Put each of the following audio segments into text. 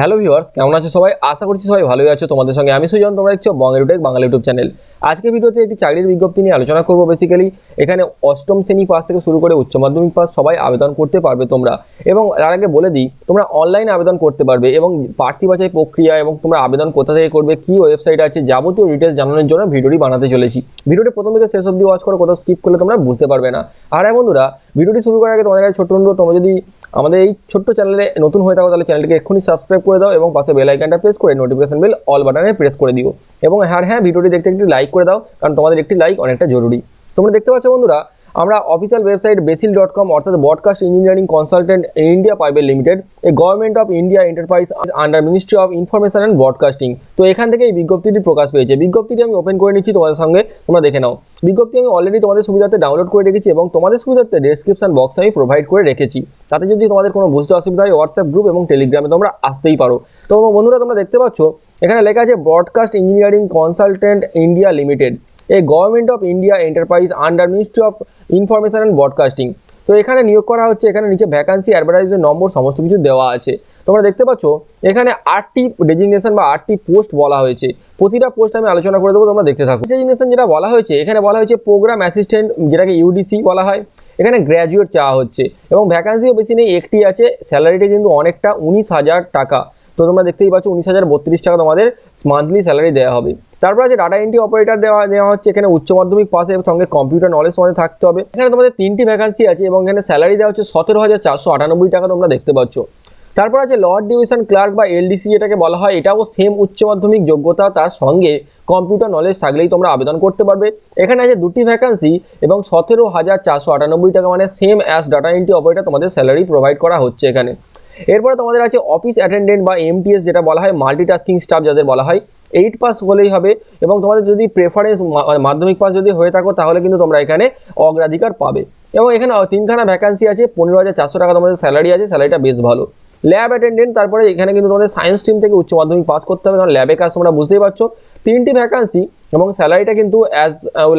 Hello viewers, কেমন আছো সবাই? আশা করছি সবাই ভালোই আছো। তোমাদের সঙ্গে আমি সুজন, তোমরা দেখছ বঙ্গের উটেক বাংলা ইউটিউব চ্যানেল। আজকে ভিডিওতে একটি চাকরির বিজ্ঞপ্তি নিয়ে আলোচনা করব বেসিক্যালি এখানে অষ্টম শ্রেণি পাস থেকে শুরু করে উচ্চ মাধ্যমিক পাস সবাই আবেদন করতে পারবে তোমরা। এবং তার আগে বলে দিই, তোমরা অনলাইনে আবেদন করতে পারবে এবং প্রার্থী বাছাই প্রক্রিয়া এবং তোমরা আবেদন কোথা থেকে করবে, কি ওয়েবসাইট আছে যাবতীয় ডিটেলস জানানোর জন্য ভিডিওটি বানাতে চলেছি। ভিডিওটি প্রথম থেকে শেষ অব্দি ওয়াচ করো, কোথাও স্কিপ করলে তোমরা বুঝতে পারবে না। আর হ্যাঁ বন্ধুরা, ভিডিওটি শুরু করার আগে তোমাদের কাছে ছোট্ট অনুরোধ, তোমরা যদি আমাদের এই ছোট্ট চ্যানেলে নতুন হয়ে থাকো, তাহলে চ্যানেলটিকে এক্ষুনি সাবস্ক্রাইব করে দাও এবং পাশে বেল আইকনটা প্রেস করে নোটিফিকেশন বেল অল বাটনে প্রেস করে দিও। এবং হ্যাঁ হ্যাঁ ভিডিওটি দেখতে একটি লাইক করে দাও, কারণ তোমাদের একটি লাইক অনেকটা জরুরি। তোমরা দেখতে পাচ্ছ বন্ধুরা আমরা official website BECIL dot com অর্থাৎ broadcast engineering consultant India private limited a government of India enterprise under ministry of information and broadcasting তো এখান থেকে এই বিজ্ঞপ্তিটি প্রকাশ পেয়েছে। বিজ্ঞপ্তিটি আমি ওপেন করে নিচ্ছি, তোমাদের সঙ্গে তোমরা দেখে নাও। বিজ্ঞপ্তি আমি অলরেডি তোমাদের সুবিধাতে ডাউনলোড করে রেখেছি এবং তোমাদের সুবিধাতে ডেসক্রিপশন বক্সে আমি প্রোভাইড করে রেখেছি। তাতে যদি তোমাদের কোনো বুঝতে অসুবিধা হয় হোয়াটসঅ্যাপ গ্রুপ এবং টেলিগ্রামে তোমরা আসতেই পারো। তো বন্ধুরা তোমরা দেখতে পাচ্ছ, এখানে লেখা আছে broadcast engineering consultant India limited a government of India enterprise under ministry of information and broadcasting তো এখানে নিয়োগ করা হচ্ছে, এখানে নিচে ভ্যাকান্সি অ্যাডভার্টাইজের নম্বর সমস্ত কিছু দেওয়া আছে। তোমরা দেখতে পাচ্ছ, এখানে আটটি ডেজিগনেশন বা আটটি পোস্ট বলা হয়েছে। প্রতিটা পোস্ট আমি আলোচনা করে দেবো, তোমরা দেখতে থাকো। ডেজিগনেশন যেটা বলা হয়েছে, এখানে বলা হয়েছে প্রোগ্রাম অ্যাসিস্ট্যান্ট যেটাকে ইউডিসি বলা হয়। এখানে গ্র্যাজুয়েট চাওয়া হচ্ছে। এবং ভ্যাকান্সিও বেশি নেই, একটি আছে স্যালারিটা কিন্তু অনেকটা উনিশ হাজার টাকা। তো তোমরা দেখতেই পাচ্ছ উনিশ হাজার বত্রিশ টাকা তোমাদের মান্থলি স্যালারি দেওয়া হবে। তারপর আছে ডাটা এন্ট্রি অপারেটর দেওয়া দেওয়া হচ্ছে, এখানে উচ্চ মাধ্যমিক পাশে সঙ্গে কম্পিউটার নলেজ তোমাদের থাকতে হবে। এখানে তোমাদের তিনটি ভ্যাকান্সি আছে এবং এখানে স্যালারি দেওয়া হচ্ছে সতেরো হাজার চারশো আটানব্বই টাকা তোমরা দেখতে পাচ্ছ। তারপর আছে লর্ড ডিভিশন ক্লার্ক বা এলডিসি যেটাকে বলা হয়, এটাও সেম উচ্চ মাধ্যমিক যোগ্যতা, তার সঙ্গে কম্পিউটার নলেজ থাকলেই তোমরা আবেদন করতে পারবে। এখানে আছে দুটি ভ্যাকান্সি এবং সতেরো হাজার চারশো আটানব্বই টাকা মানে same as data entry operator তোমাদের স্যালারি প্রোভাইড করা হচ্ছে এখানে। এরপরে তোমাদের আছে অফিস অ্যাটেন্ডেন্ট বা এমটিএস যেটা বলা হয় মাল্টিটাস্কিং স্টাফ যাদের বলা হয় এইট পাস হলেই হবে এবং তোমাদের যদি প্রেফারেন্স মাধ্যমিক পাস যদি হয়ে থাকো, তাহলে কিন্তু তোমরা এখানে অগ্রাধিকার পাবে। এবং এখানে তিনখানা ভ্যাকান্সি আছে, পনেরো হাজার চারশো টাকা তোমাদের স্যালারি আছে স্যালারিটা বেশ ভালো। ল্যাব অ্যাটেন্ডেন্ট তারপরে এখানে কিন্তু তোমাদের সায়েন্স স্ট্রিম থেকে উচ্চ মাধ্যমিক পাস করতে হবে, কারণ ল্যাবে কাজ তোমরা বুঝতেই পারছ। তিনটি ভ্যাকান্সি এবং স্যালারিটা কিন্তু as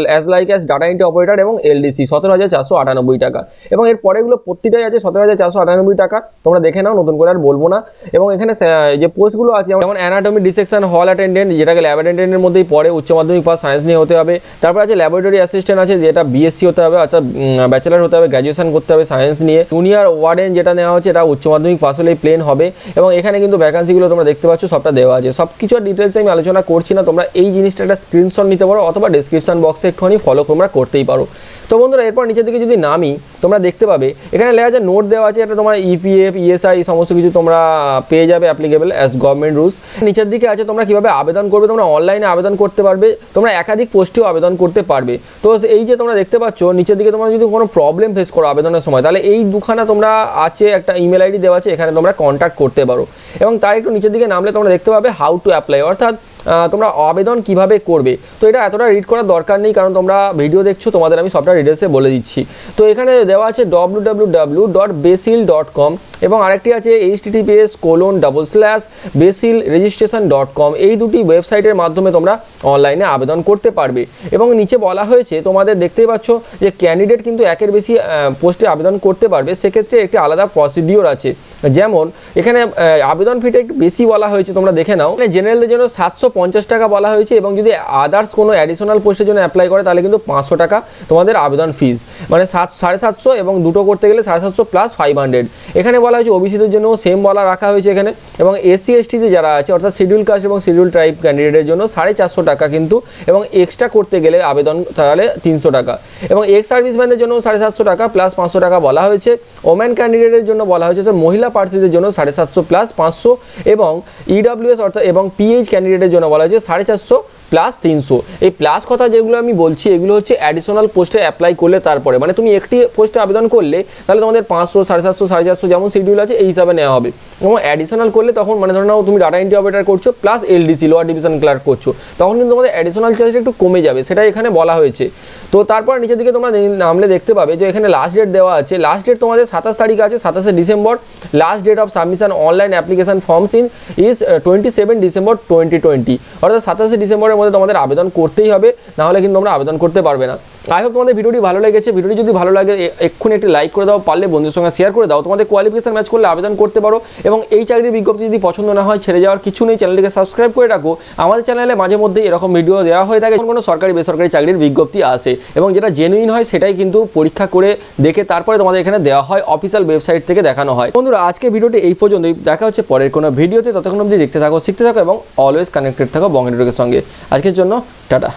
as like as data entry operator এবং এলডিসি সতেরো হাজার চারশো আটানব্বই টাকা। এবং এর পরেগুলো প্রতিটাই আছে সতেরো হাজার চারশো আটানব্বই টাকা। তোমরা দেখে নাও, নতুন করে আর বলব না। এবং এখানে যে পোস্টগুলো আছে, যেমন অ্যানাটমি ডিসেকশন হল অ্যাটেন্ডেন্ট যেটাকে ল্যাব অ্যাটেন্ডেন্টের মধ্যেই পড়ে, উচ্চ মাধ্যমিক পাস সায়েন্স নিয়ে হতে হবে। তারপর আছে ল্যাবরেটরি অ্যাসিস্ট্যান্ট আছে, যেটা বিএসসি হতে হবে, অর্থাৎ ব্যাচেলার হতে হবে গ্র্যাজুয়েশন করতে হবে সায়েন্স নিয়ে। জুনিয়র ওয়ার্ডেন যেটা নেওয়া হচ্ছে, এটা উচ্চ মাধ্যমিক পাস হলেই প্লেন হবে। এবং এখানে কিন্তু ভ্যাকান্সিগুলো তোমরা দেখতে পাচ্ছ, সবটা দেওয়া আছে। সব কিছুর ডিটেলস আমি আলোচনা করছি না, তোমরা এই জিনিসটা একটা স্ক্রিনশট নিতে পারো অথবা ডিসক্রিপশন বক্সে একটুখানি ফলো তোমরা করতেই পারো। তো বন্ধুরা, এরপর নিচের দিকে যদি নামি, তোমরা দেখতে পাবে, এখানে লেখা আছে নোট দেওয়া আছে এটা তোমার E ইপিএফ ইএসআই সমস্ত কিছু তোমরা পেয়ে যাবে অ্যাপ্লিকেবল অ্যাজ গভর্নমেন্ট রুলস নিচের দিকে আছে, তোমরা কীভাবে আবেদন করবে, তোমরা অনলাইনে আবেদন করতে পারবে, তোমরা একাধিক পোস্টেও আবেদন করতে পারবে। তো এই যে তোমরা দেখতে পাচ্ছ, নিচের দিকে তোমরা যদি কোনো প্রবলেম ফেস করো আবেদনের সময়, তাহলে এই দুখানা তোমরা আছে, একটা ইমেল আইডি দেওয়া আছে, এখানে তোমরা কন্ট্যাক্ট করতে পারো। এবং তার একটু নিচের দিকে নামলে তোমরা দেখতে পাবে হাউ টু অ্যাপ্লাই অর্থাৎ তোমরা আবেদন কীভাবে করবে? তো এটা এতটা রিড করার দরকার নেই, কারণ তোমরা ভিডিও দেখছ, তোমাদের আমি সবটা ডিটেলসে বলে দিচ্ছি। তো এখানে দেওয়া আছে W dot BECIL dot com এবং আরেকটি আছে H TTPS colon double slash BECIL registration dot com এই দুটি ওয়েবসাইটের মাধ্যমে তোমরা অনলাইনে আবেদন করতে পারবে। এবং নিচে বলা হয়েছে, তোমাদের দেখতেই পাচ্ছ যে ক্যান্ডিডেট কিন্তু একের বেশি পোস্টে আবেদন করতে পারবে। সেক্ষেত্রে একটি আলাদা প্রসিডিওর আছে। যেমন, এখানে আবেদন ফিটা একটু বেশি বলা হয়েছে, তোমরা দেখে নাও। মানে জেনারেলদের জন্য সাতশো পঞ্চাশ টাকা বলা হয়েছে এবং যদি আদার্স কোনো অ্যাডিশনাল পোস্টের জন্য অ্যাপ্লাই করে, তাহলে কিন্তু পাঁচশো টাকা তোমাদের আবেদন ফিস মানে সাত, সাড়ে সাতশো এবং দুটো করতে গেলে সাড়ে সাতশো প্লাস ফাইভ হান্ড্রেড এখানে বলা হয়েছে ওবিসিদের জন্য সেম বলা রাখা হয়েছে এখানে। এবং এসসি এসটিতে যারা আছে, অর্থাৎ শিডিউল কাস্ট এবং শিডিউল ট্রাইব ক্যান্ডিডেটের জন্য সাড়ে চারশো টাকা কিন্তু, এবং এক্সট্রা করতে গেলে আবেদন তাহলে তিনশো টাকা। এবং এক্স সার্ভিসম্যানদের জন্য সাড়ে সাতশো টাকা প্লাস পাঁচশো টাকা বলা হয়েছে। ওম্যান ক্যান্ডিডেটের জন্য বলা হয়েছে মহিলা প্রার্থীদের জন্য সাড়ে সাতশো প্লাস পাঁচশো। এবং ইডাব্লিউএস অর্থাৎ, এবং পিএইচ ক্যান্ডিডেটের জন্য বলা হয়েছে সাড়ে চারশো। প্লাস তিনশো। এই প্লাস কথা যেগুলো আমি বলছি, এগুলো হচ্ছে অ্যাডিশনাল পোস্টে অ্যাপ্লাই করলে তারপরে। মানে তুমি একটি পোস্টে আবেদন করলে, তাহলে তোমাদের পাঁচশো, সাড়ে সাতশো, সাড়ে চারশো যেমন শিডিউল আছে, এই হিসাবে নেওয়া হবে। এবং অ্যাডিশনাল করলে তখন মানে ধরে নাও তুমি ডাটা এন্ট্রি অপারেটর করছ plus LDC lower division clerk করছ। তখন কিন্তু তোমাদের অ্যাডিশনাল চার্জটা একটু কমে যাবে, সেটা এখানে বলা হয়েছে। তো তারপর নিচের দিকে তোমরা নামলে দেখতে পাবে যে এখানে লাস্ট ডেট দেওয়া আছে। লাস্ট ডেট তোমাদের সাতাশ তারিখ আছে, সাতাশে December. Last date of submission online application forms in is twenty seven December twenty twenty অর্থাৎ সাতাশে ডিসেম্বরের মধ্যে তোমাদের আবেদন করতেই হবে নাহলে কিন্তু তোমরা আবেদন করতে পারবে না। আই হোপ তোমাদের ভিডিওটি ভালো লেগেছে। ভিডিওটি যদি ভালো লাগে এক্ষুনি একটি লাইক করে দাও, পারলে বন্ধুদের সঙ্গে শেয়ার করে দাও। তোমাদের কোয়ালিফিকেশন ম্যাচ করলে আবেদন করতে পারো এবং এই চাকরির বিজ্ঞপ্তি যদি পছন্দ না হয়, ছেড়ে যাওয়ার কিছু নেই চ্যানেলটিকে সাবস্ক্রাইব করে রাখো। আমাদের চ্যানেলে মাঝে মধ্যে এরকম ভিডিও দেওয়া হয়ে থাকে কোনো সরকারি, বেসরকারি চাকরির বিজ্ঞপ্তি আসে এবং যেটা জেনুইন হয় সেটাই কিন্তু পরীক্ষা করে দেখে তারপরে তোমাদের এখানে দেওয়া হয় অফিসিয়াল ওয়েবসাইট থেকে দেখানো হয়। বন্ধুরা আজকে ভিডিওটি এই পর্যন্তই। দেখা হচ্ছে পরের কোনো ভিডিওতে। ততক্ষণ অবধি দেখতে থাকো, শিখতে থাকো এবং অলওয়েজ কানেক্টেড থাকো বঙ্গের সঙ্গে। আজকের জন্য, টাটা।